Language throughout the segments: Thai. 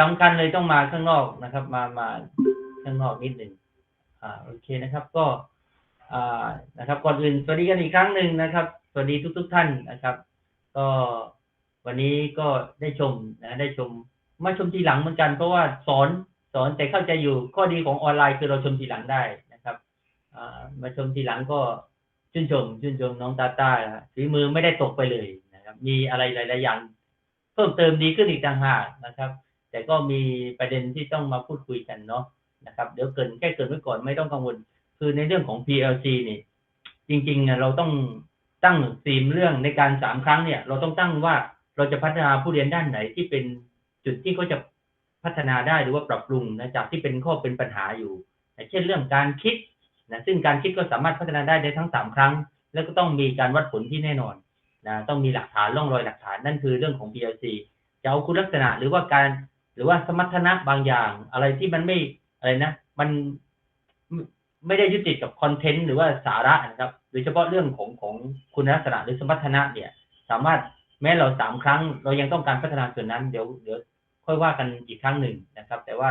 สำคัญเลยต้องมาข้างนอกนะครับ มามาข้างนอกนิดหนึ่งอ่าโอเคนะครับ ก็อ่านะครับก่อนอื่นสวัสดีกันอีกครั้งหนึ่งนะครับ สวัสดีทุกทุกๆท่านนะครับ ก็วันนี้ก็ได้ชมนะได้ชมมาชมทีหลังเหมือนกัน เพราะว่าสอนสอนแต่เข้าใจอยู่ข้อดีของออนไลน์คือเราชมทีหลังได้นะครับอ่ามาชมทีหลังก็ชื่นชมชื่นชมน้องตาต้าฝีมือไม่ได้ตกไปเลยนะครับ มีอะไรหลาย ๆ อย่าง เพิ่มเติมดีขึ้นอีกต่างหากนะครับ แต่ก็มีประเด็นที่ต้องมาพูดคุยกันเนาะนะครับ เดี๋ยวเกินแค่เกินไว้ก่อนไม่ต้องกังวล คือในเรื่องของ PLC นี่จริงๆเราต้องตั้งธีมเรื่องในการสามครั้งเนี่ย เราต้องตั้งว่าเราจะพัฒนาผู้เรียนด้านไหนที่เป็นจุดที่เขาจะพัฒนาได้หรือว่าปรับปรุงนะจากที่เป็นข้อเป็นปัญหาอยู่ เช่นเรื่องการคิดนะซึ่งการคิดก็สามารถพัฒนาได้ในทั้งสามครั้ง แล้วก็ต้องมีการวัดผลที่แน่นอนนะต้องมีหลักฐานร่องรอยหลักฐานนั่นคือเรื่องของ PLC จะเอาคุณลักษณะหรือว่าการ หรือว่าสมรรถนะบางอย่าง อะไรที่มันไม่อะไรนะ มันไม่ได้ยึดติดกับคอนเทนต์หรือว่าสาระนะครับโดยเฉพาะเรื่องของของคุณลักษณะหรือสมรรถนะเนี่ย สามารถแม้เราสามครั้ง เรายังต้องการพัฒนาส่วนนั้นเดี๋ยวเดี๋ยวค่อยว่ากันอีกครั้งหนึ่งนะครับ แต่ว่า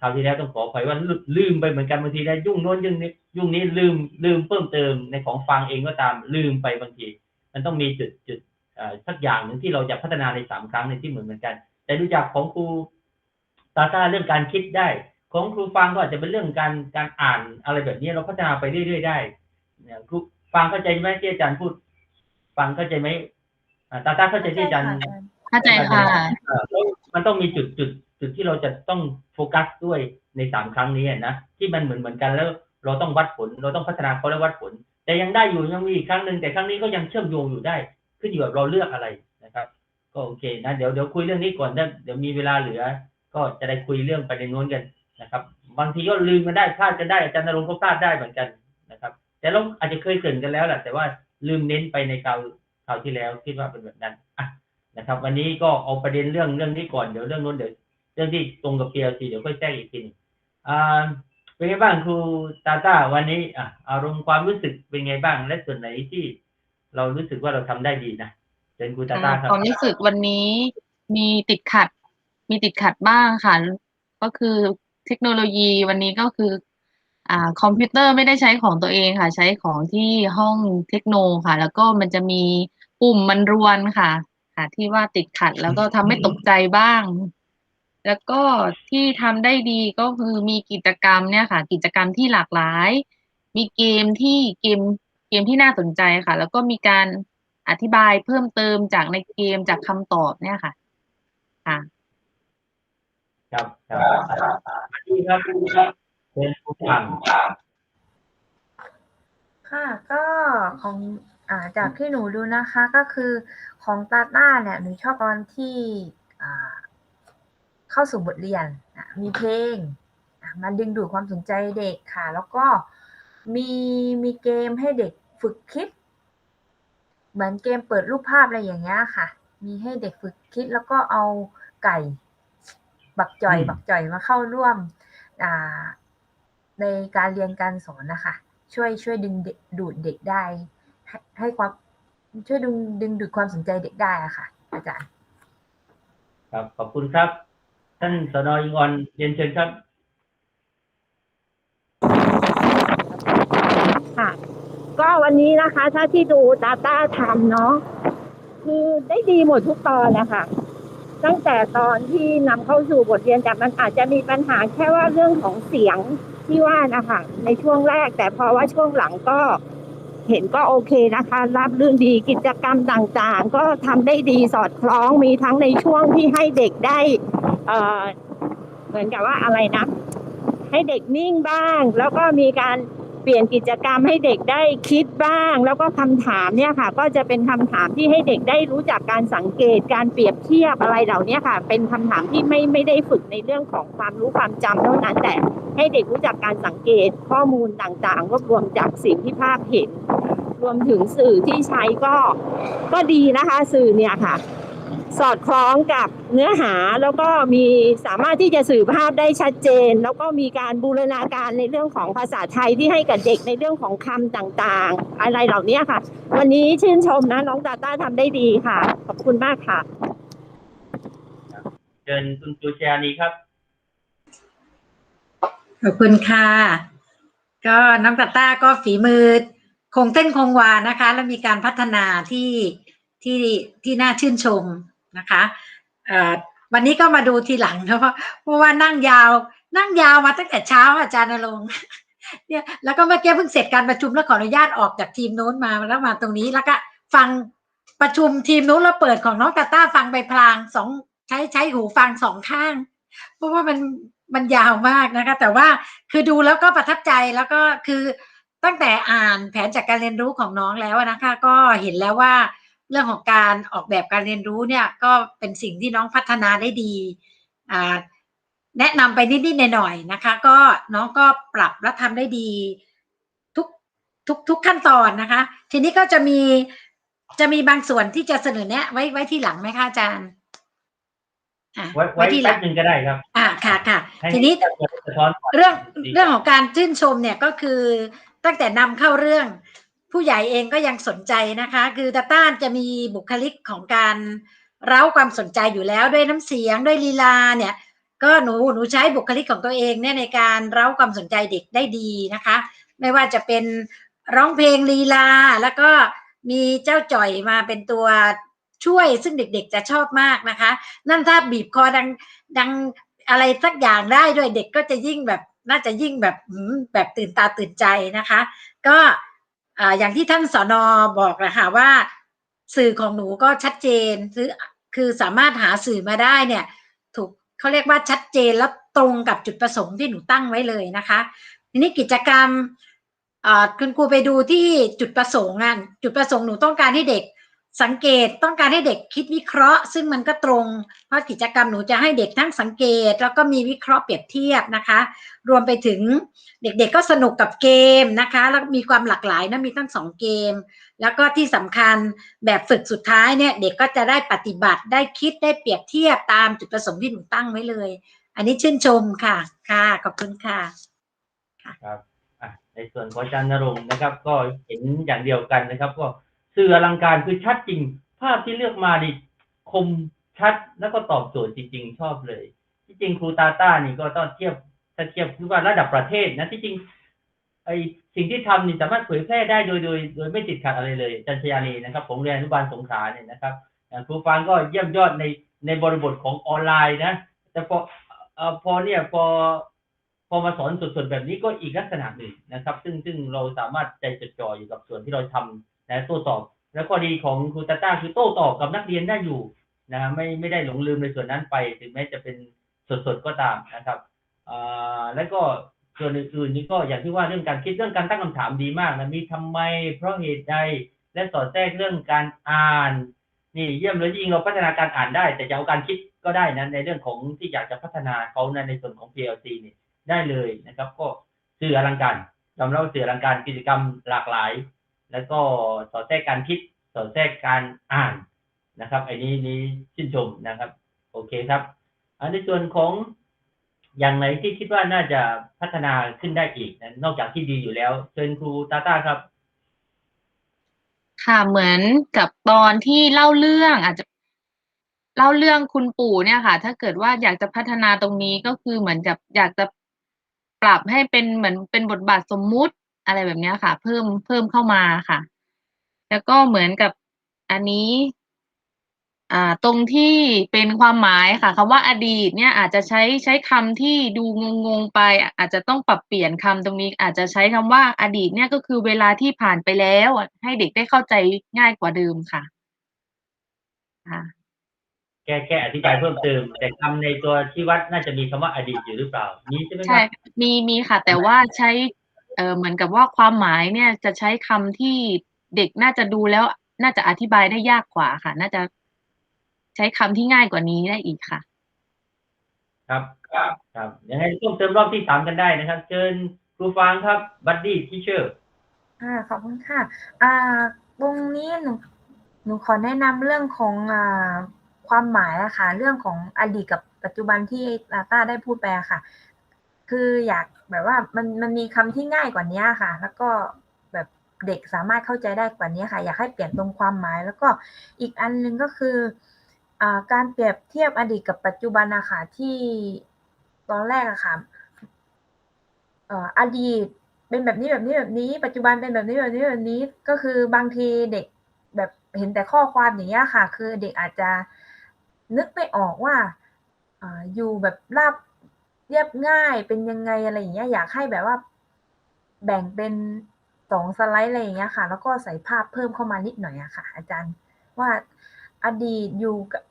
คราวที่แล้วต้องขออภัยว่าลืมไปเหมือนกันบางทีได้ยุ่งโน้นยุ่งนี้ยุ่งนี้ลืมลืมเพิ่มเติมในของฟังเองก็ตามลืมไปบางที มันต้องมีจุดจุดอ่อสักอย่างหนึ่งที่เราจะพัฒนาในสามครั้งในที่เหมือนเหมือนกัน แต่ดูจากของครูตาตาเรื่องการคิดได้ ของครูฟังก็อาจจะเป็นเรื่องการการอ่านอะไรแบบนี้เราพัฒนาไปเรื่อยๆได้เนี่ยครูฟังเข้าใจไหมที่อาจารย์พูด ฟังเข้าใจไหมอ่าตาตาเข้าใจที่อาจารย์เข้าใจค่ะเอ่อแล้วมันต้องมีจุดจุดจุดที่เราจะต้องโฟกัสด้วยในสามครั้งนี้นะที่มันเหมือนเหมือนกันแล้วเราต้องวัดผล เราต้องพัฒนาเขาแล้ววัดผล แต่ยังได้อยู่ยังมีอีกครั้งหนึ่งแต่ครั้งนี้ก็ยังเชื่อมโยงอยู่ได้ ขึ้นอยู่กับเราเลือกอะไรนะครับ ก็โอเคนะเดี๋ยวเดี๋ยวคุยเรื่องนี้ก่อนนะเดี๋ยวมีเวลาเหลือ ก็จะได้คุยเรื่องประเด็นโน้นกันนะครับ บางทีก็ลืมกันได้พลาดกันได้อาจารย์นรงค์ก็พลาดได้เหมือนกันนะครับ แต่เราอาจจะเคยเกินกันแล้วแหละแต่ว่าลืมเน้นไปในคราวคราวที่แล้วคิดว่าเป็นแบบนั้นอะนะครับ วันนี้ก็เอาประเด็นเรื่องเรื่องนี้ก่อนเดี๋ยวเรื่องโน้นเดี๋ยวเรื่องที่ตรงกับ PLC เดี๋ยวค่อยแจ้งอีกทีนึงอ่าเป็นไงบ้างครูตาตาวันนี้อะอารมณ์ความรู้สึกเป็นไงบ้างและส่วนไหนที่เรารู้สึกว่าเราทำได้ดีนะ เชิญครูตาตาครับความรู้สึกวันนี้มีติดขัด มีติดขัดบ้างค่ะ ก็คือเทคโนโลยีวันนี้ก็คือ อ่า คอมพิวเตอร์ไม่ได้ใช้ของตัวเองค่ะ ใช้ของที่ห้องเทคโนค่ะ แล้วก็มันจะมีปุ่มมันรวนค่ะค่ะที่ว่าติดขัดแล้วก็ทำให้ตกใจบ้าง แล้วก็ที่ทำได้ดีก็คือมีกิจกรรมเนี่ยค่ะ กิจกรรมที่หลากหลาย มีเกมที่เกมเกมที่น่าสนใจค่ะ แล้วก็มีการ อธิบายเพิ่มเติมจากในเกมจากคำตอบเนี่ยค่ะ ค่ะครับครับครับค่ะ ก็ของอ่าจากที่หนูดูนะคะก็คือของตาต้าเนี่ยหนูชอบตอนที่อ่าเข้าสู่บทเรียนมีเพลงมันดึงดูดความสนใจเด็กค่ะ แล้วก็มีมีเกมให้เด็กฝึกคิด เหมือนเกมเปิดรูปภาพอะไรอย่างเงี้ยค่ะ มีให้เด็กฝึกคิดแล้วก็เอาไก่ บักจ่อยอืมบักจ่อยมาเข้าร่วมอ่าในการเรียนการสอนนะคะ ช่วยช่วยดึงเด็กดูดเด็กได้ให้ให้ความช่วยดึงดึงดูดความสนใจเด็กได้อะค่ะ อาจารย์ ครับขอบคุณครับ ท่านสนอิงออนเรียนเชิญครับค่ะ ก็วันนี้นะคะ ถ้าที่ดูตาต้าทำเนาะคือได้ดีหมดทุกตอนนะคะตั้งแต่ตอนที่นำเข้าสู่บทเรียนแต่มันอาจจะมีปัญหาแค่ว่าเรื่องของเสียงที่ว่านะคะในช่วงแรก แต่พอว่าช่วงหลังก็เห็นก็โอเคนะคะ รับเรื่องดีกิจกรรมต่างๆ ก็ทำได้ดีสอดคล้องมีทั้งในช่วงที่ให้เด็กได้เเหมือนกับว่าอะไรนะ ให้เด็กนิ่งบ้าง แล้วก็มีการ เปลี่ยนกิจกรรมให้เด็กได้คิดบ้าง แล้วก็คำถามเนี่ยค่ะ ก็จะเป็นคำถามที่ให้เด็กได้รู้จักการสังเกตการเปรียบเทียบอะไรเหล่านี้ค่ะ เป็นคำถามที่ไม่ไม่ได้ฝึกในเรื่องของความรู้ความจำเท่านั้นแต่ให้เด็กรู้จักการสังเกตข้อมูลต่างๆรวบรวมจากสิ่งที่ภาพเห็น รวมถึงสื่อที่ใช้ก็ก็ดีนะคะ สื่อเนี่ยค่ะ สอดคล้องกับเนื้อหาแล้วก็มีสามารถที่จะสื่อภาพได้ชัดเจน แล้วก็มีการบูรณาการในเรื่องของภาษาไทยที่ให้กับเด็กในเรื่องของคำต่างๆ อะไรเหล่านี้ค่ะ วันนี้ชื่นชมนะน้องตาต้าทำได้ดีค่ะ ขอบคุณมากค่ะ เชิญคุณจูเชียนีครับ ขอบคุณค่ะ ก็น้องตาต้าก็ฝีมือคงเต้นคงวานะคะ แล้วมีการพัฒนาที่ที่ที่น่าชื่นชม นะคะวันนี้ก็มาดูทีหลังนะเพราะเพราะว่านั่งยาว นั่งยาวมาตั้งแต่เช้าอาจารย์นรงค์เนี่ยแล้วก็เมื่อกี้เพิ่งเสร็จการประชุมแล้วขออนุญาตออกจากทีมนู้นมาแล้วมาตรงนี้แล้วก็ฟังประชุมทีมนู้นแล้วเปิดของน้องตาต้าฟังไปพลางสองใช้ใช้หูฟังสองข้าง เพราะว่ามันมันยาวมากนะคะ แต่ว่าคือดูแล้วก็ประทับใจแล้วก็คือตั้งแต่อ่านแผนจากการเรียนรู้ของน้องแล้วนะคะ ก็เห็นแล้วว่า เรื่องของการออกแบบการเรียนรู้เนี่ยก็เป็นสิ่งที่น้องพัฒนาได้ดีอ่าแนะนำไปนิดๆหน่อยๆนะคะ ก็น้องก็ปรับและทำได้ดีทุกทุกทุกขั้นตอนนะคะ ทีนี้ก็จะมีจะมีบางส่วนที่จะเสนอแนะไว้ไว้ที่หลังไหมคะอาจารย์อะไว้ไว้ที่หลัแป๊บงหนึ่งก็ได้ครับ อ่าค่ะค่ะให้ทีนี้สะท้อนก่นเรื่องดีเรื่องของการชื่นชมเนี่ยก็คือตั้งแต่นำเข้าเรื่อง ผู้ใหญ่เองก็ยังสนใจนะคะ คือตาต้านจะมีบุคลิกของการเร้าความสนใจอยู่แล้วด้วยน้ำเสียงด้วยลีลาเนี่ย ก็หนูหนูใช้บุคลิกของตัวเองเนี่ยในการเร้าความสนใจเด็กได้ดีนะคะ ไม่ว่าจะเป็นร้องเพลงลีลา แล้วก็มีเจ้าจ่อยมาเป็นตัวช่วยซึ่งเด็กๆจะชอบมากนะคะ นั่นถ้าบีบคอดังดังอะไรสักอย่างได้ด้วยเด็กก็จะยิ่งแบบน่าจะยิ่งแบบแบบตื่นตาตื่นใจนะคะ ก็ อ่าอย่างที่ท่านสอนอบอกนะคะว่า สื่อของหนูก็ชัดเจนคือคือสามารถหาสื่อมาได้เนี่ย ถูกเขาเรียกว่าชัดเจนและตรงกับจุดประสงค์ที่หนูตั้งไว้เลยนะคะทีนี้กิจกรรมอ่าคุณครูไปดูที่จุดประสงค์อะจุดประสงค์หนูต้องการให้เด็ก สังเกตต้องการให้เด็กคิดวิเคราะห์ ซึ่งมันก็ตรง เพราะกิจกรรมหนูจะให้เด็กทั้งสังเกต แล้วก็มีวิเคราะห์เปรียบเทียบนะคะ รวมไปถึงเด็กๆก็สนุกกับเกมนะคะ แล้วมีความหลากหลายนะมีตั้งสองเกม แล้วก็ที่สำคัญแบบฝึกสุดท้ายเนี่ยเด็กก็จะได้ปฏิบัติได้คิดได้เปรียบเทียบตามจุดประสงค์ที่หนูตั้งไว้เลย อันนี้ชื่นชมค่ะค่ะขอบคุณค่ะครับในส่วนของอาจารย์นรงค์นะครับ ก็เห็นอย่างเดียวกันนะครับก็ สื่ออลังการคือชัดจริง ภาพที่เลือกมาดิคมชัดแล้วก็ตอบโจทย์จริง ๆ ชอบเลย ที่จริงครูตาต้านี่ก็ต้องเทียบถ้าเทียบคือว่าระดับประเทศนะที่จริงไอสิ่งที่ทำนี่สามารถเผยแพร่ได้โดยโดย โดยไม่ติดขัดอะไรเลยจันชยานีนะครับผมเรียนอนุบาลสงขลาเนี่ยนะครับครูฟางก็เยี่ยมยอดในในบริบทของออนไลน์นะ แต่พอเอ่อพอเนี่ยพอพอมาสอนสดๆแบบนี้ก็อีกลักษณะหนึ่งนะครับ ซึ่งซึ่งเราสามารถใจจดจ่ออยู่กับส่วนที่เราทำ นะโต้ตอบ แล้วก็ดีของครูตาต้าคือโต้ตอบกับนักเรียนได้อยู่นะไม่ไม่ได้หลงลืมในส่วนนั้นไปถึงแม้จะเป็นสดๆก็ตามนะครับอ่าแล้วก็ส่วนอื่นๆนี่ก็อย่างที่ว่าเรื่องการคิดเรื่องการตั้งคำถามดีมากนะมีทำไม เพราะเหตุใดและสอดแทรกเรื่องการอ่าน นี่เยี่ยมเลยจริงเราพัฒนาการอ่านได้ แต่จะเอาการคิดก็ได้นะในเรื่องของที่อยากจะพัฒนาเขาในในส่วนของ PLC นี่ได้เลยนะครับ ก็สื่ออลังการยอมรับว่าสื่ออลังการกิจกรรมหลากหลาย แล้วก็สอดแทรกการคิดสอดแทรกการอ่านนะครับไอ้นี้นี้ชื่นชมนะครับ โอเคครับอันในส่วนของอย่างไหนที่คิดว่าน่าจะพัฒนาขึ้นได้อีกนะนอกจากที่ดีอยู่แล้ว เชิญครูตาต้าครับ ค่ะเหมือนกับตอนที่เล่าเรื่องอาจจะเล่าเรื่องคุณปู่เนี่ยค่ะ ถ้าเกิดว่าอยากจะพัฒนาตรงนี้ก็คือเหมือนกับอยากจะปรับให้เป็นเหมือนเป็นบทบาทสมมุติ อะไรแบบเนี้ยค่ะ เพิ่มเพิ่มเข้ามาค่ะ แล้วก็เหมือนกับอันนี้อ่าตรงที่เป็นความหมายค่ะคำว่าอดีตเนี่ยอาจจะใช้ใช้คำที่ดูงงๆไป อาจจะต้องปรับเปลี่ยนคำตรงนี้ อาจจะใช้คำว่าอดีตเนี่ยก็คือเวลาที่ผ่านไปแล้วอะให้เด็กได้เข้าใจง่ายกว่าเดิมค่ะค่ะแก้แก้อธิบายเพิ่มเติม แต่คำในตัวชี้วัดน่าจะมีคำว่าอดีตอยู่หรือเปล่า นี้ใช่ไหมคใช่รับมีมีค่ะ แต่ว่าใช้ เอ่อเหมือนกับว่าความหมายเนี่ยจะใช้คำที่เด็กน่าจะดูแล้ว น่าจะอธิบายได้ยากกว่าค่ะ น่าจะใช้คำที่ง่ายกว่านี้ได้อีกค่ะ ครับ ครับครับยังไงเพิ่มเติมรอบที่สามกันได้นะครับ เชิญครูฟางครับบัดดี้ทีเชอร์อ่าขอบคุณค่ะ อ่าตรงนี้หนูหนูขอแนะนำเรื่องของอ่าความหมายอะค่ะเรื่องของอดีตกับปัจจุบันที่ลาต้าได้พูดไปอะค่ะ คืออยากแบบว่ามันมันมีคำที่ง่ายกว่านี้ค่ะ แล้วก็แบบเด็กสามารถเข้าใจได้กว่านี้ค่ะ อยากให้เปลี่ยนตรงความหมาย แล้วก็อีกอันหนึ่งก็คืออการเปรียบเทียบอดีตกับปัจจุบันนะคะที่ตอนแรกอะค่ะออดีตเป็นแบบนี้แบบนี้แบบนี้ ปัจจุบันเป็นแบบนี้แบบนี้แบบนี้ ก็คือบางทีเด็กแบบเห็นแต่ข้อความอย่างเงี้ยค่ะ คือเด็กอาจจะนึกไม่ออกว่าอ่าอยู่แบบราบ เรียบง่ายเป็นยังไงอะไรอย่างเงี้ยอยากให้แบบว่า แบ่งเป็นสองสไลด์อะไรอย่างเงี้ยค่ะ แล้วก็ใส่ภาพเพิ่มเข้ามานิดหน่อยอะค่ะ อาจารย์ว่าอดีตอยู่กับ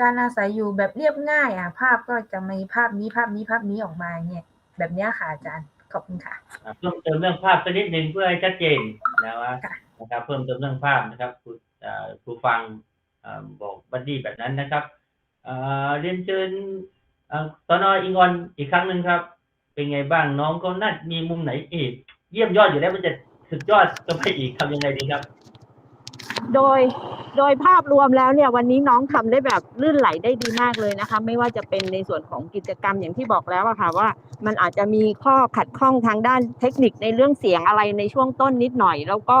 การอาศัยอยู่แบบเรียบง่ายอะ ภาพก็จะมีภาพนี้ภาพนี้ภาพนี้ออกมาเนี่ยแบบเนี้ยค่ะอาจารย์ขอบคุณค่ะอ่าเพิ่มเติมเรื่องภาพสักนิดหนึ่งเพื่อให้ชัดเจนนะว่าค่ะนะครับ เพิ่มเติมเรื่องภาพนะครับครูอ่าครูฟังอ่าบอกบัดดี้แบบนั้นนะครับอ่าเรียนเชิญ อ่าตอนออิงออนอีกครั้งหนึ่งครับ เป็นไงบ้างน้องก็น่ามีมุมไหนอีก เยี่ยมยอดอยู่แล้วมันจะสุดยอดก็ไปอีกทำยังไงดีครับ โดยโดยภาพรวมแล้วเนี่ยวันนี้น้องทำได้แบบลื่นไหลได้ดีมากเลยนะคะ ไม่ว่าจะเป็นในส่วนของกิจกรรมอย่างที่บอกแล้วอะค่ะว่า มันอาจจะมีข้อขัดข้องทางด้านเทคนิคในเรื่องเสียงอะไรในช่วงต้นนิดหน่อย แล้วก็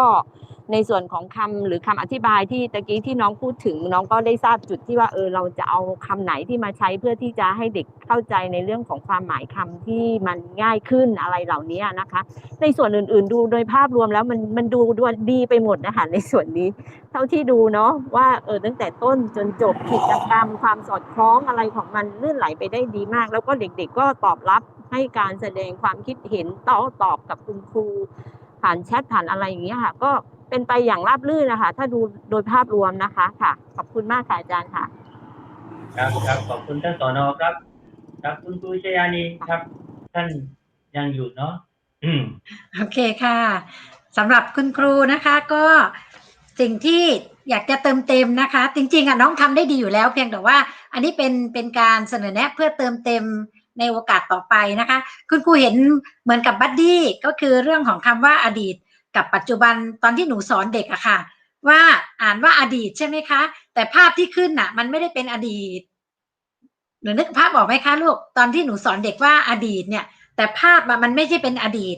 ในส่วนของคำหรือคำอธิบายที่ตะกี้ที่น้องพูดถึงน้องก็ได้ทราบจุดที่ว่าเออเราจะเอาคำไหนที่มาใช้เพื่อที่จะให้เด็กเข้าใจในเรื่องของความหมายคำที่มันง่ายขึ้นอะไรเหล่านี้นะคะ ในส่วนอื่น ๆ ดูโดยภาพรวมแล้วมันมันดูดูดีไปหมดนะคะในส่วนนี้ เท่าที่ดูเนาะว่าเออตั้งแต่ต้นจนจบกิจกรรมความสอดคล้องอะไรของมันลื่นไหลไปได้ดีมาก แล้วก็เด็ก ๆ ก็ตอบรับให้การแสดงความคิดเห็นต่อตอบกับคุณครูผ่านแชทผ่านอะไรอย่างเงี้ยค่ะ ก็ เป็นไปอย่างราบรื่นนะคะ ถ้าดูโดยภาพรวมนะคะค่ะ ขอบคุณมากค่ะอาจารย์ค่ะ ครับครับขอบคุณท่านสอนอครับ ครับคุณครูชยานีครับ ท่านยังอยู่เนาะอืมโอเคค่ะสำหรับคุณครูนะคะก็สิ่งที่อยากจะเติมเต็มนะคะ จริงๆอะน้องทำได้ดีอยู่แล้ว เพียงแต่ว่า อันนี้เป็นเป็นการเสนอแนะเพื่อเติมเต็มในโอกาสต่อไปนะคะ คุณครูเห็นเหมือนกับบัดดี้ก็คือเรื่องของคำว่าอดีต กับปัจจุบันตอนที่หนูสอนเด็กอะค่ะ ว่าอ่านว่าอดีตใช่ไหมคะ แต่ภาพที่ขึ้นน่ะ มันไม่ได้เป็นอดีตหนูนึกภาพออกไหมคะลูกตอนที่หนูสอนเด็กว่าอดีตเนี่ย แต่ภาพมันไม่ใช่เป็นอดีต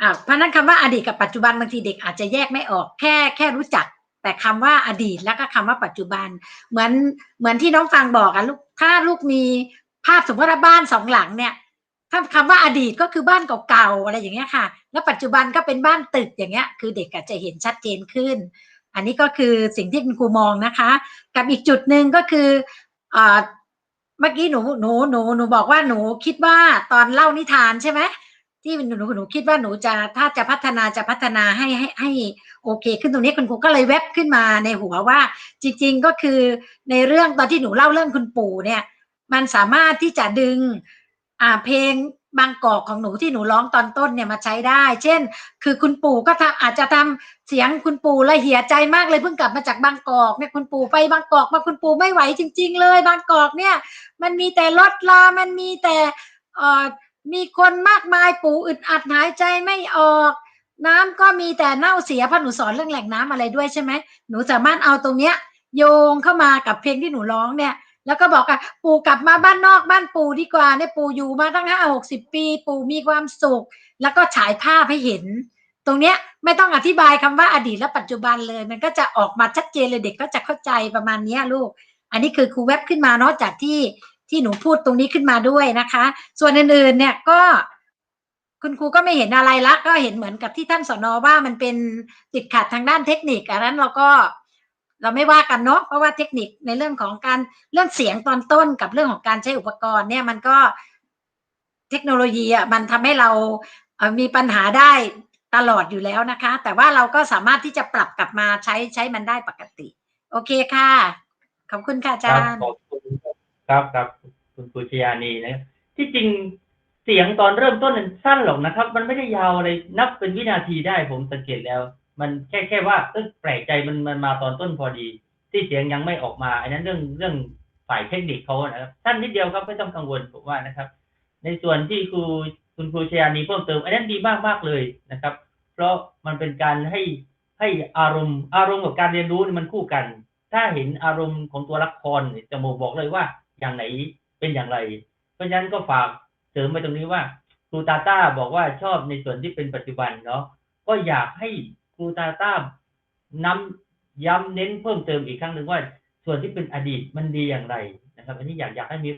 อ่าเพราะนั้นคำว่าอดีตกับปัจจุบันบางทีเด็กอาจจะแยกไม่ออกแค่แค่รู้จัก แต่คำว่าอดีตแล้วก็คำว่าปัจจุบัน เหมือนเหมือนที่น้องฟังบอกอะลูกถ้าลูกมีภาพสมมติว่าบ้านสองหลังเนี่ย ถ้าคำว่าอดีตก็คือบ้านเก่าๆอะไรอย่างเงี้ยค่ะ แล้วปัจจุบันก็เป็นบ้านตึกอย่างเงี้ย คือเด็กอาจจะเห็นชัดเจนขึ้น อันนี้ก็คือสิ่งที่คุณครูมองนะคะ กับอีกจุดหนึ่งก็คืออ่าเมื่อกี้หนูหนูหนูหนูบอกว่าหนูคิดว่าตอนเล่านิทานใช่ไหมที่หนูหนูหนูคิดว่าหนูจะถ้าจะพัฒนาจะพัฒนาให้ให้ให้โอเค ขึ้นตรงนี้คุณครูก็เลยแวบขึ้นมาในหัวว่า จริง ๆ ก็คือในเรื่องตอนที่หนูเล่าเรื่องคุณปู่เนี่ย มันสามารถที่จะดึง อ่าเพลงบางกอกของหนูที่หนูร้องตอนต้นเนี่ยมาใช้ได้ เช่น คือคุณปู่ก็ทำอาจจะทำเสียงคุณปู่ละเหียใจมากเลยเพิ่งกลับมาจากบางกอกเนี่ยคุณปู่ไปบางกอกมาคุณปู่ไม่ไหวจริง ๆ เลย บางกอกเนี่ย มันมีแต่รถลา มันมีแต่เอ่อมีคนมากมายปู่อึดอัดหายใจไม่ออก น้ำก็มีแต่เน่าเสียเพราะหนูสอนเรื่องแหล่งน้ำอะไรด้วยใช่ไหมหนูสามารถเอาตรงเนี้ยโยงเข้ามากับเพลงที่หนูร้องเนี่ย แล้วก็บอกอะปู่กลับมาบ้านนอกบ้านปู่ดีกว่าเนี่ยปู่อยู่มาตั้งห้าหกสิบปี ปู่มีความสุข แล้วก็ฉายภาพให้เห็น ตรงเนี้ยไม่ต้องอธิบายคำว่าอดีตและปัจจุบันเลย มันก็จะออกมาชัดเจนเลยเด็กก็จะเข้าใจประมาณเนี้ยลูก อันนี้คือครูเว็บขึ้นมาเนาะจากที่ที่หนูพูดตรงนี้ขึ้นมาด้วยนะคะ ส่วนอื่นๆเนี่ยก็คุณครูก็ไม่เห็นอะไรละ ก็เห็นเหมือนกับที่ท่านสนอว่ามันเป็นติดขัดทางด้านเทคนิคอันนั้นเราก็ เราไม่ว่ากันเนาะเพราะว่าเทคนิคในเรื่องของการเรื่องเสียงตอนต้นกับเรื่องของการใช้อุปกรณ์เนี่ยมันก็เทคโนโลยีอะมันทำให้เราเอ่อมีปัญหาได้ตลอดอยู่แล้วนะคะ แต่ว่าเราก็สามารถที่จะปรับกลับมาใช้ใช้มันได้ปกติ โอเคค่ะ ขอบคุณค่ะอาครัจารย์ขอบคุณครับครับคุณครูชยานีนะที่จริงเสียงตอนเริ่มต้นนั้นสั้นหรอกนะครับ มันไม่ได้ยาวอะไรนับเป็นวินาทีได้ผมสังเกตแล้ว มันแค่แค่ว่าเออแปลกใจมันมันมาตอนต้นพอดี ที่เสียงยังไม่ออกมาอันนั้นเรื่องเรื่องฝ่ายเทคนิคเขานะครับสั้นนิดเดียวครับไม่ต้องกังวลผมว่านะครับ ในส่วนที่ครูคุณครูชยานีเพิ่มเติมอันนั้นดีมากมากเลยนะครับ เพราะมันเป็นการให้ให้อารมณ์ อารมณ์กับการเรียนรู้มันคู่กัน ถ้าเห็นอารมณ์ของตัวละครเนี่ยจะบอกเลยว่าอย่างไหนเป็นอย่างไร เพราะฉะนั้นก็ฝากเสริมไปตรงนี้ว่าครูตาต้าบอกว่าชอบในส่วนที่เป็นปัจจุบันเนาะก็อยากให้ ครูตาต้าน้ำย้ำเน้นเพิ่มเติมอีกครั้งหนึ่งว่า ส่วนที่เป็นอดีตมันดีอย่างไรนะครับ อันนี้อยากอยากให้มี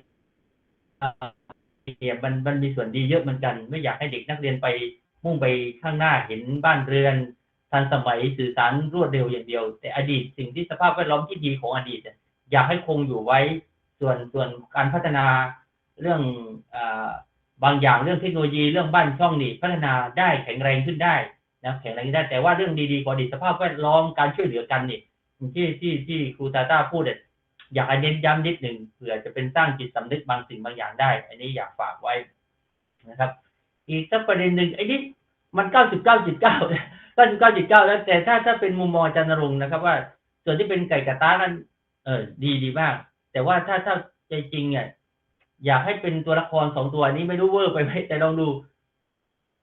เนี่ยมันมันมีส่วนดีเยอะเหมือนกัน ไม่อยากให้เด็กนักเรียนไปมุ่งไปข้างหน้าเห็นบ้านเรือนทันสมัยสื่อสารรวดเร็วอย่างเดียว แต่อดีตสิ่งที่สภาพแวดล้อมที่ดีของอดีตอยากให้คงอยู่ไว้ ส่วนส่วนการพัฒนาเรื่องอบางอย่างเรื่องเทคโนโลยีเรื่องบ้านช่องนี่พัฒนาได้แข็งแรงขึ้นได้ นะแข็งแรงขึ้ได้แต่ว่าเรื่องดีๆของอดีสภาพแวดล้อมการช่วยเหลือกันนี่ที่ที่ที่ครูตาต้าพูดเนี่ยอยากเน้นย้ำนิดหนึ่งเผื่อจะเป็นสร้างจิตสำนึกบางสิ่งบางอย่างได้ อันนี้อยากฝากไว้นะครับ อีกสักประเด็นหนึ่งไอ้นี่มันเก้าสิบเก้าจุดเก้าเก้าสิบเก้าจุดเก้าแล้วแต่ถ้าถ้าเป็นมุมมองจารย์นรงนะครับ ว่า ส่วนที่เป็นไก่กระต้านั้น เออดีดีมาก แต่ว่าถ้าถ้าใจจริงเนี่ยอยากให้เป็นตัวละครสองตัวนี้ไม่รู้เวอร์ไปไหมแต่ลองดู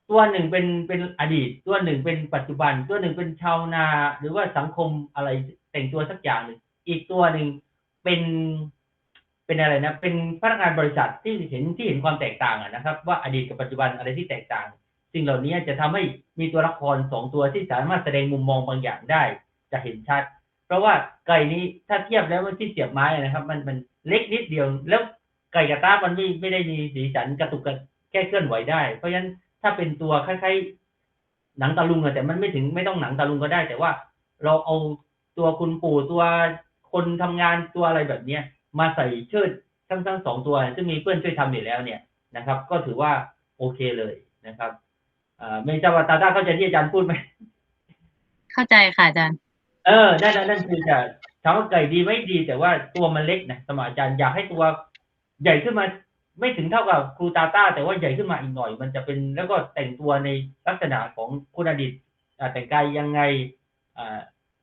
ตัวหนึ่งเป็นเป็นอดีต ตัวหนึ่งเป็นปัจจุบัน ตัวหนึ่งเป็นชาวนา หรือว่าสังคมอะไรแต่งตัวสักอย่างหนึ่งอีกตัวหนึ่งเป็นเป็นอะไรนะ เป็นพนักงานบริษัทที่เห็นที่เห็นความแตกต่างนะครับ ว่าอดีตกับปัจจุบันอะไรที่แตกต่างสิ่งเหล่านี้จะทำให้มีตัวละครสองตัวที่สามารถแสดงมุมมองบางอย่างได้ จะเห็นชัด เพราะว่าไก่นี้ถ้าเทียบแล้วที่เสียบไม้นะครับ มันมันเล็กนิดเดียว แล้วไก่กระต้ามันไม่ไม่ได้มีสีสันกระตุกกระแค่เคลื่อนไหวได้ เพราะฉะนั้น ถ้าเป็นตัวคล้ายๆหนังตะลุงอะแต่มันไม่ถึงไม่ต้องหนังตะลุงก็ได้ แต่ว่าเราเอาตัวคุณปู่ตัวคนทำงานตัวอะไรแบบเนี้ยมาใส่เชิดทั้งทั้งสองตัว ซึ่งมีเพื่อนช่วยทำอยู่แล้วเนี่ยนะครับ ก็ถือว่าโอเคเลยนะครับอ่าไม่ทราบว่าตาต้าเข้าใจที่อาจารย์พูดไหมเข้าใจค่ะอาจารย์ เออนั่นนั่นนั่นคือจะถามว่าไก่ดีไม่ดีแต่ว่าตัวมันเล็กนะสมัยอาจารย์อยากให้ตัวใหญ่ขึ้นมา ไม่ถึงเท่ากับครูตาต้า แต่ว่าใหญ่ขึ้นมาอีกหน่อย มันจะเป็นแล้วก็แต่งตัวในลักษณะของคุณอดีตแต่งกายยังไง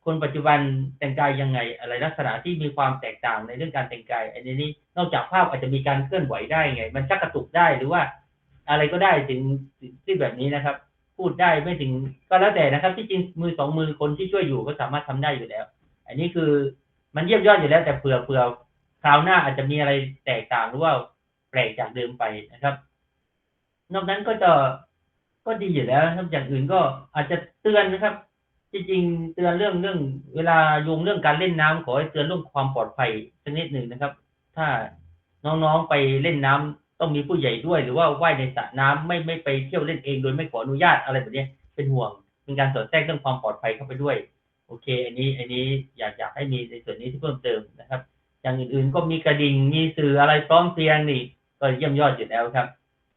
คนปัจจุบันแต่งกายยังไง อะไรลักษณะที่มีความแตกต่างในเรื่องการแต่งกายอันนี้นอกจากภาพอาจจะมีการเคลื่อนไหวได้ไง มันชักกระตุกได้หรือว่า อะไรก็ได้ถึงที่แบบนี้นะครับ พูดได้ไม่ถึงก็แล้วแต่นะครับ ที่จริงมือสองมือคนที่ช่วยอยู่ก็สามารถทำได้อยู่แล้ว อันนี้คือมันเยี่ยมยอดอยู่แล้ว แต่เผื่อเผื่อคราวหน้าอาจจะมีอะไรแตกต่างหรือว่า แปลกจากเดิมไปนะครับ นอกนั้นก็จะก็ดีอยู่แล้วนะครับอย่างอื่นก็อาจจะเตือนนะครับ จริงๆ เตือนเรื่องเรื่อง เวลาโยงเรื่องการเล่นน้ำขอให้เตือนเรื่องความปลอดภัยสักนิดหนึ่งนะครับ ถ้าน้องๆไปเล่นน้ำต้องมีผู้ใหญ่ด้วย หรือว่าว่ายในสระน้ำไม่ไม่ไปเที่ยวเล่นเองโดยไม่ขออนุญาตอะไรแบบนี้เป็นห่วงเป็นการสอดแทรกเรื่องความปลอดภัยเข้าไปด้วย โอเค อันนี้อันนี้อยากอยากให้มีในส่วนนี้ที่เพิ่มเติมนะครับ อย่างอื่นๆก็มีกระดิ่งมีสื่ออะไรพร้อมเพรียงนี่ ก็เยี่ยมยอดอยู่แล้วครับ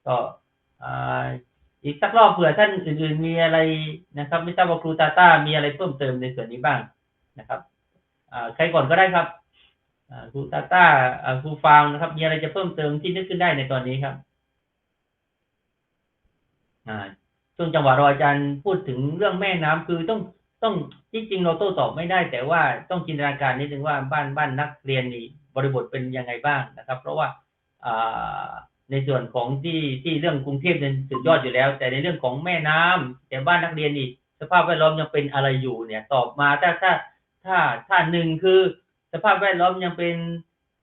ก็ออีกสักรอบเผื่อท่านอื่นๆมีอะไรนะครับ ไม่ทราบว่าครูตาต้ามีอะไรเพิ่มเติมในส่วนนี้บ้างนะครับใครก่อนก็ได้ครับครูตาต้าครูฟางนะครับ มีอะไรจะเพิ่มเติมที่นึกขึ้นได้ในตอนนี้ครับช่วงจังหวะรออาจารย์พูดถึงเรื่องแม่น้ำคือต้องต้องที่จริงเราโต้ตอบไม่ได้ แต่ว่าต้องจินตนาการนิดนึงว่าบ้านบ้านนักเรียนนี่บริบทเป็นยังไงบ้างนะครับ เพราะว่า ในส่วนของที่ที่เรื่องกรุงเทพเนี่ยสุดยอดอยู่แล้ว แต่ในเรื่องของแม่น้ำแต่บ้านนักเรียนนี่สภาพแวดล้อมยังเป็นอะไรอยู่เนี่ยตอบมาถ้าถ้าถ้าถ้าหนึ่งคือ สภาพแวดล้อมยังเป็น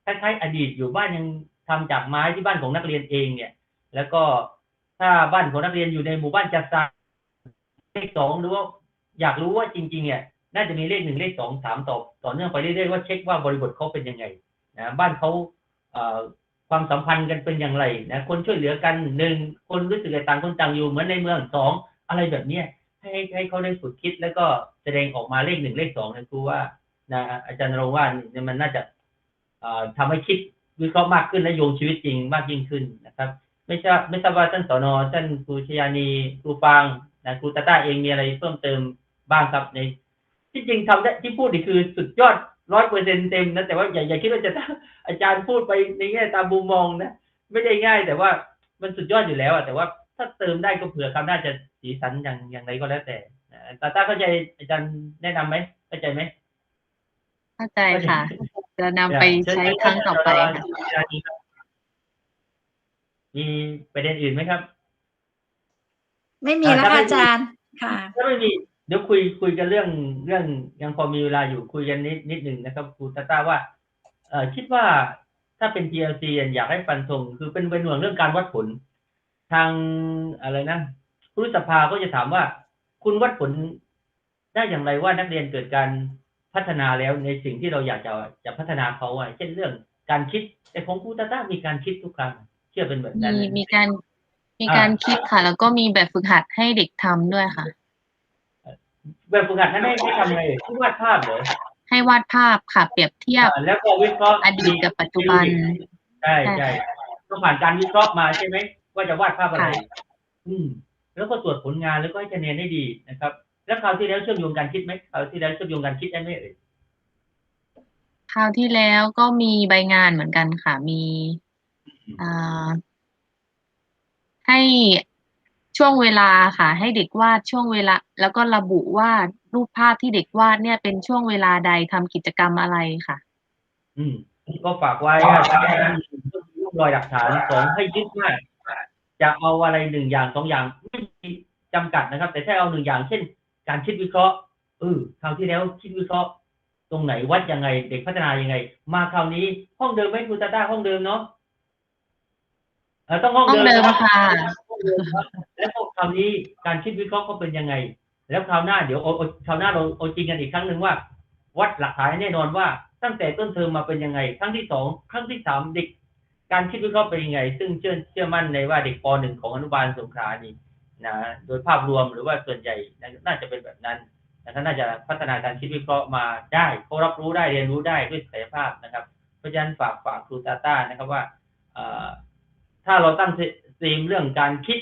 คล้ายๆอดีตอยู่บ้านยังทำจากไม้ที่บ้านของนักเรียนเองเนี่ย แล้วก็ถ้าบ้านของนักเรียนอยู่ในหมู่บ้านจัดสรรเลขสองหรือว่าอยากรู้ว่าจริงๆเนี่ยน่าจะมีเลขหนึ่งเลขสองสามต่อต่อเนื่องไปเรื่อยๆว่าเช็คว่าบริบทเขาเป็นยังไงนะบ้านเขาเอ่อ ความสัมพันธ์กันเป็นอย่างไรนะคนช่วยเหลือกันหนึ่งคนรู้สึกต่างคนต่างอยู่เหมือนในเมืองสองอะไรแบบเนี้ยให้ให้เขาได้ฝึกคิดแล้วก็แสดงออกมาเลขหนึ่งเลขสองนะครูว่านะอาจารย์รงว่าเนี่ยมันน่าจะเอ่อทำให้คิดวิเคราะห์มากขึ้นและโยงชีวิตจริงมากยิ่งขึ้นนะครับ ไม่ทราบไม่ทราบว่าท่านสอนอท่านครูชยานีครูฟางนะครูตาต้าเองมีอะไรเพิ่มเติมบ้างครับในที่จริงทำได้ที่พูดนี่คือสุดยอด ร้อยเปอร์เซ็นเต็มนะแต่ว่าอย่าอย่าคิดว่าจะอาจารย์พูดไปในแง่ตามมุมมองนะไม่ได้ง่าย แต่ว่ามันสุดยอดอยู่แล้วอะแต่ว่าถ้าเติมได้ก็เผื่อคำน่าจะสีสันอย่างอย่างไรก็แล้วแต่นะตาต้าเข้าใจอาจารย์แนะนำไหมเข้าใจไหมเข้าใจค่ะ จะนำไปใช้ครั้งต่อไปค่ะมีประเด็นอื่นไหมครับ ไม่มีแล้วค่ะอาจารย์ค่ะถ้าไม่มีเดี๋ยวคุยคุยกันเรื่องเรื่องยังพอมีเวลาอยู่คุยกันนิดนิดหนึ่งนะครับครูตาต้าว่าเอ่อคิดว่าถ้าเป็น PLC อยากให้ฟันธงคือเป็นเป็นห่วงเรื่องการวัดผล ทางอะไรนะครุสภาก็จะถามว่า คุณวัดผลได้อย่างไรว่านักเรียนเกิดการพัฒนาแล้วในสิ่งที่เราอยากจะจะพัฒนาเขาอะเช่นเรื่องการคิดแต่ของครูตาต้ามีการคิดทุกครั้งเชื่อเป็นแบบนั้นมีมีการมีการคิดค่ะ แล้วก็มีแบบฝึกหัดให้เด็กทำด้วยค่ะ แบบฝึกหัดนั้นให้ให้ทำไงที่วาดภาพเหรอให้วาดภาพค่ะเปรียบเทียบอ่าแล้วก็วิเคราะห์อดีตกับปัจจุบัน ใช่ใช่ใช่ต้องผ่านการวิเคราะห์มาใช่ไหมว่าจะวาดภาพอะไรค่ะอืม แล้วก็ตรวจผลงานแล้วก็ให้คะแนนได้ดีนะครับ แล้วคราวที่แล้วเชื่อมโยงการคิดไหมคราวที่แล้วเชื่อมโยงการคิดได้ไหมเอ่ยคราวที่แล้วก็มีใบงานเหมือนกันค่ะมีอ่าให้ ช่วงเวลาค่ะ ให้เด็กวาดช่วงเวลา แล้วก็ระบุว่ารูปภาพที่เด็กวาดเนี่ยเป็นช่วงเวลาใดทำกิจกรรมอะไรค่ะ อืม ก็ฝากไว้ว่าร่องรอยหลักฐานสองให้ยึดว่าจะเอาอะไรหนึ่งอย่างสองอย่างไม่มีจำกัดนะครับ แต่ถ้าเอาหนึ่งอย่างเช่น การคิดวิเคราะห์เออคราวที่แล้วคิดวิเคราะห์ ตรงไหนวัดยังไง เด็กพัฒนายังไง มาคราวนี้ห้องเดิมไหมครูตาต้าห้องเดิมเนาะเออต้องห้องห้องเดิมเดิมนค่ะ แล้วคราวนี้การคิดวิเคราะห์ก็เป็นยังไง แล้วคราวหน้าเดี๋ยวเอาเอาคราวหน้าเราเอาจริงกันอีกครั้งหนึ่งว่า วัดหลักฐานแน่นอนว่าตั้งแต่ต้นเทอมมาเป็นยังไง ครั้งที่สองครั้งที่สามเด็ก การคิดวิเคราะห์เป็นยังไง ซึ่งเชื่อเชื่อมั่นในว่าเด็กปหนึ่งของอนุบาลสงขลานี่นะโดยภาพรวมหรือว่าส่วนใหญ่น่าจะเป็นแบบนั้นนะครับน่าจะพัฒนาการคิดวิเคราะห์มาได้เขารับรู้ได้เรียนรู้ได้ด้วยศักยภาพนะครับ เพราะฉะนั้นฝากฝากครูตาต้านะครับว่าถ้าเราตั้ง ธีมเรื่องการคิด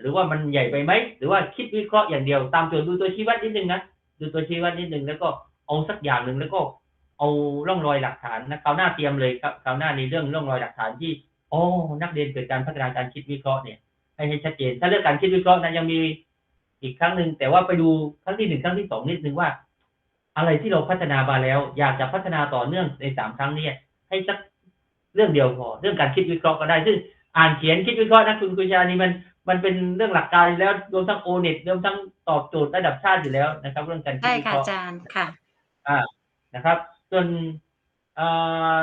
หรือว่ามันใหญ่ไปไหมหรือว่าคิดวิเคราะห์อย่างเดียว ตามโจทย์ดูตัวชี้วัดนิดนึงนะดูตัวชี้วัดนิดนึงแล้วก็เอาสักอย่างหนึ่งแล้วก็เอาร่องรอยหลักฐานนะคราวหน้าเตรียมเลยครับคราวหน้าในเรื่องร่องรอยหลักฐานที่โอ้นักเรียนเกิดการพัฒนาการคิดวิเคราะห์เนี่ยให้ให้ชัดเจน ถ้าเรื่องการคิดวิเคราะห์นั้นยังมีอีกครั้งหนึ่งแต่ว่าไปดูครั้งที่หนึ่งครั้งที่สองนิดนึงว่า อะไรที่เราพัฒนามาแล้ว อยากจะพัฒนาต่อเนื่องในสามครั้งนี้ให้สักเรื่องเดียวพอเรื่องการคิดวิเคราะห์ก็ได้ซึ่ง อ่านเขียนคิดวิเคราะห์นะคุณคุชานี่มันมันเป็นเรื่องหลักการอยู่แล้วรวมทั้งโอเน็ตรวมทั้งตอบโจทย์ระดับชาติอยู่แล้วนะครับ เรื่องการคิดใช่วิค่ะเคราะอาห์จารย์ค่ะอ่านะครับ ส่วนเอ่อ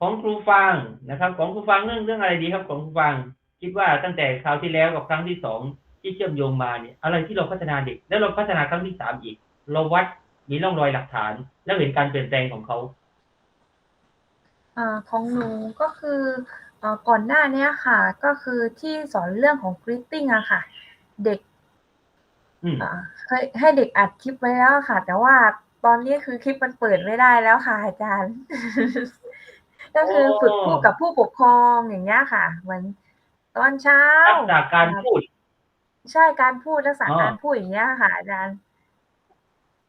ของครูฟางนะครับ ของครูฟางเรื่องเรื่องอะไรดีครับ ของครูฟางคิดว่าตั้งแต่คราวที่แล้วกับครั้งที่สองที่เชื่อมโยงมาเนี่ยอะไรที่เราพัฒนาเด็ก แล้วเราพัฒนาครั้งที่สามอีก เราวัดมีร่องรอยหลักฐาน แล้วเห็นการเปลี่ยนแปลงของเขาอ่าของหนูก็คืออ่า ก่อนหน้าเนี้ยค่ะ ก็คือที่สอนเรื่องของ greeting อะค่ะ เด็กอืม อ่าเคยให้เด็กอัดคลิปไว้แล้วค่ะ แต่ว่าตอนนี้คือคลิปมันเปิดไม่ได้แล้วค่ะ อาจารย์ ก็คือฝึกพูดกับผู้ปกครองอย่างเงี้ยค่ะเหมือนตอนเช้า ทักษะการพูด ใช่การพูดทักษะอ๋อ การพูดอย่างเงี้ยค่ะ อาจารย์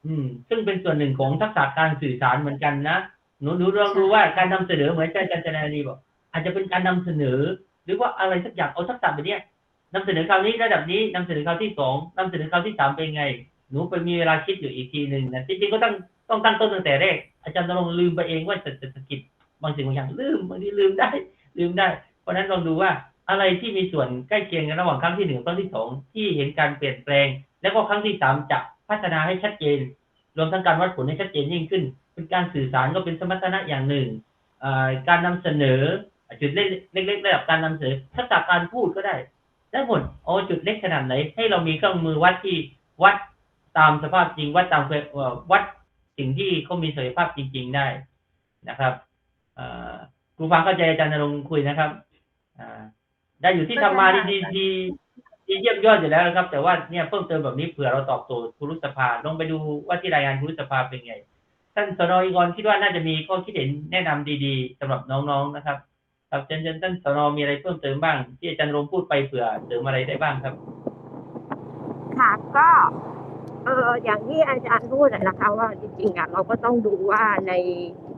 อืม ซึ่งเป็นส่วนหนึ่งของทักษะการสื่อสารเหมือนกันนะ หนูหนูลองดูว่าการนำเสนอเหมือนอาจารย์จันทนารีบอก อาจจะเป็นการนำเสนอ หรือว่าอะไรสักอย่างเอาทักษะแบบเนี้ยนำเสนอคราวนี้ระดับนี้นำเสนอคราวที่สองนำเสนอคราวที่สามเป็นไง หนูไปมีเวลาคิดอยู่อีกทีหนึ่งนะจริงๆก็ต้องต้องตั้งต้นตั้งแต่แรก อาจารย์ต้องลืมไปเองว่าจะจะจะกิจบางสิ่งบางอย่างลืมบางทีลืมได้ลืมได้ เพราะฉะนั้นลองดูว่าอะไรที่มีส่วนใกล้เคียงกันระหว่างครั้งที่หนึ่งกับครั้งที่สองที่เห็นการเปลี่ยนแปลง แล้วก็ครั้งที่สามจะพัฒนาให้ชัดเจน รวมทั้งการวัดผลให้ชัดเจนยิ่งขึ้น เป็นการสื่อสารก็เป็นสมรรถนะอย่างหนึ่ง การนำเสนอ จุดเล็กเล็กๆระดับการนำเสนอทักษะการพูดก็ได้ได้หมดโอ้จุดเล็กขนาดไหน ให้เรามีเครื่องมือวัดที่วัดตามสภาพจริงวัดตามเอ่อวัดสิ่งที่เขามีศักยภาพจริง ๆได้นะครับอ่าครูฟังเข้าใจอาจารย์นรงค์คุยนะครับอ่าได้อยู่ที่ทำมาดีดีดีดีเยี่ยมยอดอยู่แล้วนะครับ แต่ว่าเนี่ยเพิ่มเติมแบบนี้เผื่อเราตอบโจทย์ครูรุษภาลองไปดูว่าที่รายงานครูรุษภาเป็นไงท่านสนอีกรคิดว่าน่าจะมีข้อคิดเห็นแนะนำดี ๆสำหรับน้องๆนะครับ ครับเชิญเชิญท่านสนมีอะไรเพิ่มเติมบ้าง ที่อาจารย์รงพูดไปเผื่อเสริมอะไรได้บ้างครับค่ะก็เอออย่างที่อาจารย์พูดนะคะว่าจริงๆอะเราก็ต้องดูว่าใน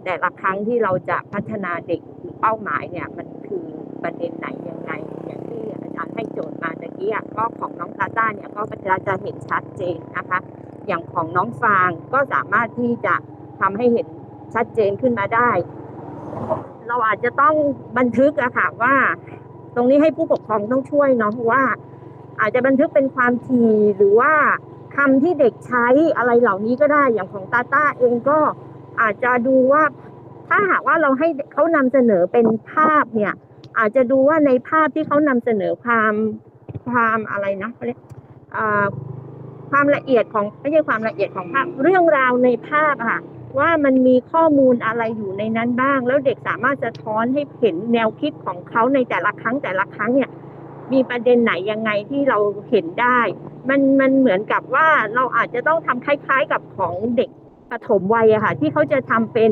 แต่ละครั้งที่เราจะพัฒนาเด็กเป้าหมายเนี่ย มันคือประเด็นไหนยังไงอย่างที่อาจารย์ให้โจทย์มาตะกี้อะก็ของน้องตาต้าเนี่ยก็จะจะเห็นชัดเจนนะคะ อย่างของน้องฟางก็สามารถที่จะทำให้เห็นชัดเจนขึ้นมาได้ เราอาจจะต้องบันทึกอะค่ะว่า ตรงนี้ให้ผู้ปกครองต้องช่วยเนาะเพราะว่า อาจจะบันทึกเป็นความถี่หรือว่าคำที่เด็กใช้อะไรเหล่านี้ก็ได้อย่างของตาต้าเองก็อาจจะดูว่า ถ้าหากว่าเราให้เขานำเสนอเป็นภาพเนี่ย อาจจะดูว่าในภาพที่เขานำเสนอความความอะไรนะเขาเรียกความละเอียดของไม่ใช่ความละเอียดของภาพเรื่องราวในภาพค่ะ ว่ามันมีข้อมูลอะไรอยู่ในนั้นบ้าง แล้วเด็กสามารถสะท้อนให้เห็นแนวคิดของเขาในแต่ละครั้งแต่ละครั้งเนี่ย มีประเด็นไหนยังไงที่เราเห็นได้ มันมันเหมือนกับว่าเราอาจจะต้องทำคล้าย ๆกับของเด็ก ปฐมวัยอะค่ะ ที่เขาจะทำเป็น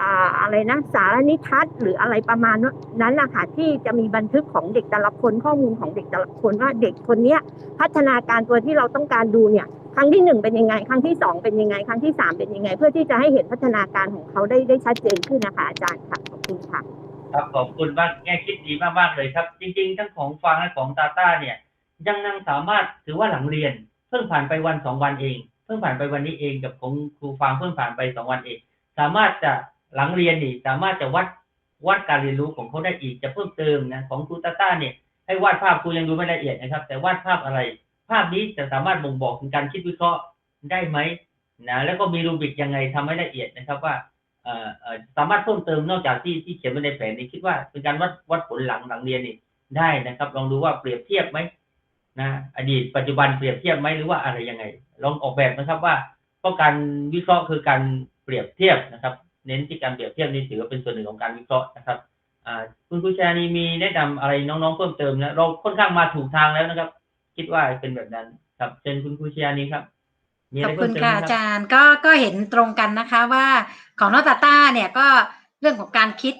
อ่าอะไรนะสารนิทัศน์หรืออะไรประมาณนั้นนะคะที่จะมีบันทึกของเด็กแต่ละคนข้อมูลของเด็กแต่ละคนว่าเด็กคนเนี้ยพัฒนาการตัวที่เราต้องการดูเนี่ย ครั้งที่หนึ่งเป็นยังไง ครั้งที่สองเป็นยังไง ครั้งที่สามเป็นยังไง เพื่อที่จะให้เห็นพัฒนาการของเขาได้ได้ชัดเจนขึ้นนะคะอาจารย์ค่ะขอบคุณค่ะครับขอบคุณมากแง่คิดดีมากๆเลยครับ จริง ๆ ทั้งของฟังและของตาต้าเนี่ย ยังยังสามารถถือว่าหลังเรียน เพิ่งผ่านไปวันสองวันเอง เพิ่งผ่านไปวันนี้เองกับของครูฟังเพิ่งผ่านไปสองวันเอง สามารถจะหลังเรียนนี่สามารถจะวัดวัดการเรียนรู้ของเขาได้อีกจะเพิ่มเติมนะของครูตาต้าเนี่ยให้วาดภาพครูยังดูไม่ละเอียดนะครับ แต่วาดภาพอะไร ภาพนี้จะสามารถบ่งบอกถึงการคิดวิเคราะห์ได้ไหมนะแล้วก็มีรูบิกยังไงทำให้ละเอียดนะครับว่าสามารถเพิ่มเติมนอกจากที่ที่เขียนไว้ในแผนนี้คิดว่าเป็นการวัดวัดผลหลังหลังเรียนนี่ได้นะครับ ลองดูว่าเปรียบเทียบไหมนะอดีตปัจจุบันเปรียบเทียบไหมหรือว่าอะไรยังไง ลองออกแบบนะครับว่าเพราะการวิเคราะห์คือการเปรียบเทียบนะครับ เน้นที่การเปรียบเทียบนี่ถือว่าเป็นส่วนหนึ่งของการวิเคราะห์นะครับคุณครูชานีมีแนะนำอะไรน้องๆเพิ่มเติมนะเราค่อนข้างมาถูกทางแล้วนะครับ คิดว่าเป็นแบบนั้นครับเชิญคุณครูชานีครับขอบคุณค่ะอาจารย์ก็ก็เห็นตรงกันนะคะว่าของน้องตาต้าเนี่ยก็เรื่องของการคิด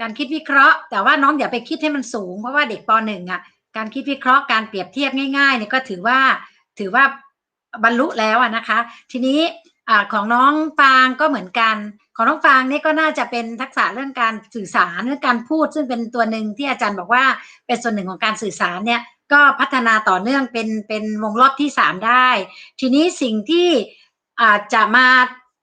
การคิดวิเคราะห์ แต่ว่าน้องอย่าไปคิดให้มันสูงเพราะว่าเด็กปหนึ่งอะการคิดวิเคราะห์การเปรียบเทียบง่ายๆเนี่ยก็ถือว่าถือว่า บรรลุแล้วอะนะคะ ทีนี้ของน้องฟางก็เหมือนกัน ของน้องฟางนี่ก็น่าจะเป็นทักษะเรื่องการสื่อสารเรื่องการพูด ซึ่งเป็นตัวหนึ่งที่อาจารย์บอกว่าเป็นส่วนหนึ่งของการสื่อสารเนี่ยก็พัฒนาต่อเนื่องเป็นเป็นวงรอบที่สามได้ ทีนี้สิ่งที่อาจจะมา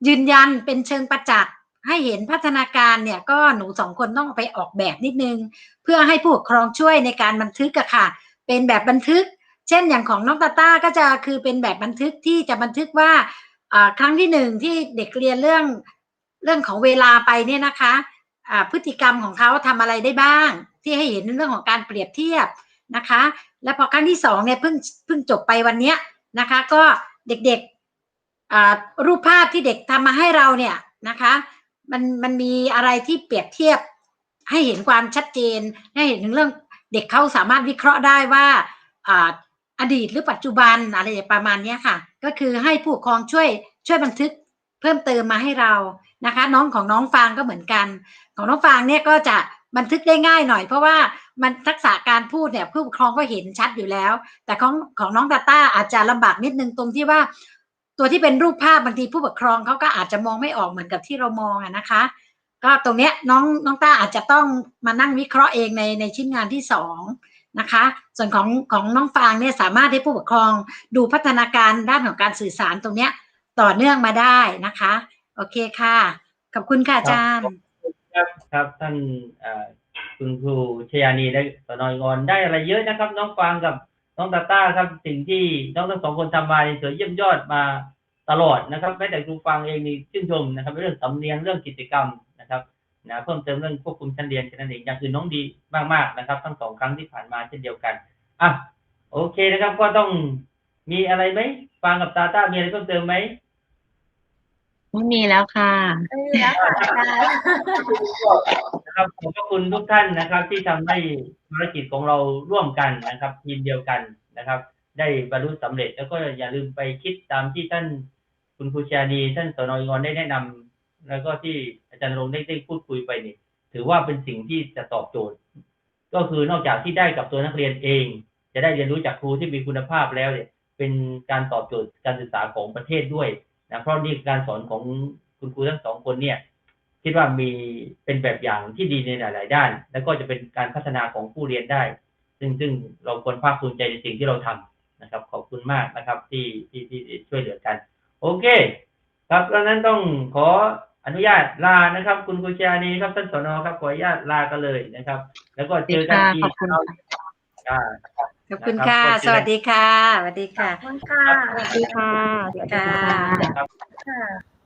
ยืนยันเป็นเชิงประจักษ์ให้เห็นพัฒนาการเนี่ยก็หนูสองคนต้องไปออกแบบนิดนึง เพื่อให้ผู้ปกครองช่วยในการบันทึกอะค่ะ เป็นแบบบันทึก เช่นอย่างของน้องตาต้าก็จะคือเป็นแบบบันทึกที่จะบันทึกว่าครั้งที่หนึ่งที่เด็กเรียนเรื่องเรื่องของเวลาไปเนี่ยนะคะอ่าพฤติกรรมของเขาทำอะไรได้บ้าง ที่ให้เห็นเรื่องของการเปรียบเทียบนะคะ แล้วพอครั้งที่สองเนี่ยเพิ่งเพิ่งจบไปวันเนี้ยนะคะ ก็เด็กๆรูปภาพที่เด็กทำมาให้เราเนี่ยนะคะมันมันมีอะไรที่เปรียบเทียบให้เห็นความชัดเจนให้เห็นเรื่องเด็กเขาสามารถวิเคราะห์ได้ว่า อดีตหรือปัจจุบันอะไรประมาณนี้ค่ะ ก็คือให้ผู้ปกครองช่วยช่วยบันทึกเพิ่มเติมมาให้เรานะคะ น้องของน้องฟางก็เหมือนกัน ของน้องฟางเนี่ยก็จะบันทึกได้ง่ายหน่อย เพราะว่ามันทักษะการพูดเนี่ยผู้ปกครองก็เห็นชัดอยู่แล้ว แต่ของของน้องตาต้าอาจจะลำบากนิดนึงตรงที่ว่า ตัวที่เป็นรูปภาพบางทีผู้ปกครองเขาก็อาจจะมองไม่ออกเหมือนกับที่เรามองอะนะคะ ก็ตรงเนี้ยน้องน้องต้าอาจจะต้องมานั่งวิเคราะห์เองในในชิ้นงานที่สอง นะคะ ส่วนของของน้องฟางเนี่ยสามารถให้ผู้ปกครองดูพัฒนาการด้านของการสื่อสารตรงเนี้ยต่อเนื่องมาได้นะคะ โอเคค่ะ ขอบคุณค่ะอาจารย์ ครับครับท่านเอ่อคุณครูชยานีและสนอยงอนได้อะไรเยอะนะครับ น้องฟางกับน้องตาต้าครับสิ่งที่น้องทั้งสองคนทำมาเนี่ยสวยเยี่ยมยอดมาตลอดนะครับแม้แต่ครูฟังเองนี่ชื่นชมนะครับเรื่องสำเนียงเรื่องกิจกรรม นะครับนะเพิ่มเติมเรื่องควบคุมชั้นเรียนแค่นั้นเองอย่างอื่นน้องดีมากๆนะครับ ทั้งสองครั้งที่ผ่านมาเช่นเดียวกันอะโอเคนะครับ ก็ต้องมีอะไรไหมฟังกับตาต้ามีอะไรเพิ่มเติมไหมไม่มีแล้วค่ะไม่มีแล้วค่ะอาจารย์นะครับขอบพระคุณทุกท่านนะครับ ที่ทำให้ภารกิจของเราร่วมกันนะครับ ทีมเดียวกันนะครับ ได้บรรลุสำเร็จแล้วก็อย่าลืมไปคิดตามที่ท่านคุณครูชานีท่านสนอยงอนได้แนะนำ แล้วก็ที่อาจารย์รงได้ได้พูดคุยไปนี่ถือว่าเป็นสิ่งที่จะตอบโจทย์ ก็คือนอกจากที่ได้กับตัวนักเรียนเอง จะได้เรียนรู้จากครูที่มีคุณภาพแล้วเนี่ยเป็นการตอบโจทย์การศึกษาของประเทศด้วยนะเพราะนี่การสอนของคุณครูทั้งสองคนเนี่ยคิดว่ามีเป็นแบบอย่างที่ดีในหลาย ๆ ด้าน แล้วก็จะเป็นการพัฒนาของผู้เรียนได้ ซึ่งซึ่งเราควรภาคภูมิใจในสิ่งที่เราทำนะครับ ขอบคุณมากนะครับที่ที่ที่ที่ช่วยเหลือกัน โอเค ครับดังนั้นต้องขอ อนุญาตลานะครับ คุณครูชานีครับท่านสนครับขออนุญาตลากันเลยนะครับ แล้วก็เจอกันค่ะที่ขอบคุณค่ะอ่าขอบคุณค่ะ สวัสดีค่ะ สวัสดีขค่ะอบคุณค่ะ สวัสดีค่ะค่ะนะครับค่ะ